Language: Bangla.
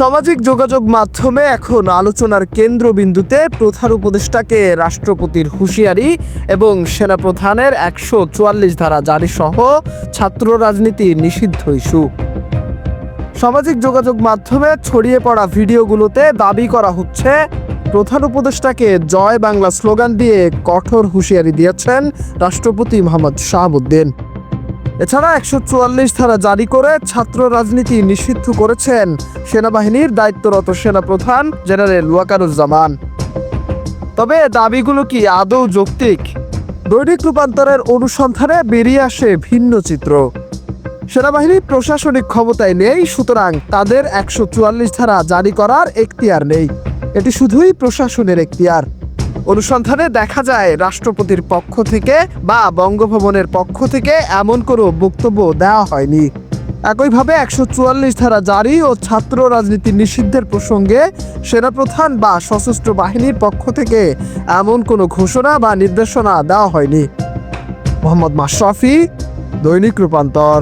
সামাজিক যোগাযোগ মাধ্যমে এখন আলোচনার কেন্দ্রবিন্দুতে প্রধান উপদেষ্টাকে রাষ্ট্রপতির হুঁশিয়ারি এবং সেনাপ্রধানের একশো চুয়াল্লিশ ধারা জারি সহ ছাত্র রাজনীতি নিষিদ্ধ ইস্যু। সামাজিক যোগাযোগ মাধ্যমে ছড়িয়ে পড়া ভিডিওগুলোতে দাবি করা হচ্ছে, প্রধান উপদেষ্টাকে জয় বাংলা স্লোগান দিয়ে কঠোর হুঁশিয়ারি দিয়েছেন রাষ্ট্রপতি মোহাম্মদ শাহাবুদ্দিন। এছাড়া একশো চুয়াল্লিশ ধারা জারি করে ছাত্র রাজনীতি নিষিদ্ধ করেছেন সেনাবাহিনীর দায়িত্বরত সেনাপ্রধান জেনারেল ওয়াকারুজ্জামান। তবে দাবিগুলো কি আদৌ যৌক্তিক? দৈনিক রূপান্তরের অনুসন্ধানে বেরিয়ে আসে ভিন্ন চিত্র। সেনাবাহিনী প্রশাসনিক ক্ষমতায় নেই, সুতরাং তাদের একশো চুয়াল্লিশ ধারা জারি করার এখতিয়ার নেই। এটি শুধুই প্রশাসনের এখতিয়ার। অনুসন্ধানে দেখা যায়, রাষ্ট্রপতির পক্ষ থেকে বা বঙ্গভবনের পক্ষ থেকে এমন কোনো বক্তব্য দেওয়া হয়নি। একইভাবে একশো চুয়াল্লিশ ধারা জারি ও ছাত্র রাজনীতি নিষিদ্ধের প্রসঙ্গে সেনাপ্রধান বা সশস্ত্র বাহিনীর পক্ষ থেকে এমন কোনো ঘোষণা বা নির্দেশনা দেওয়া হয়নি। মোহাম্মদ মাশরাফি, দৈনিক রূপান্তর।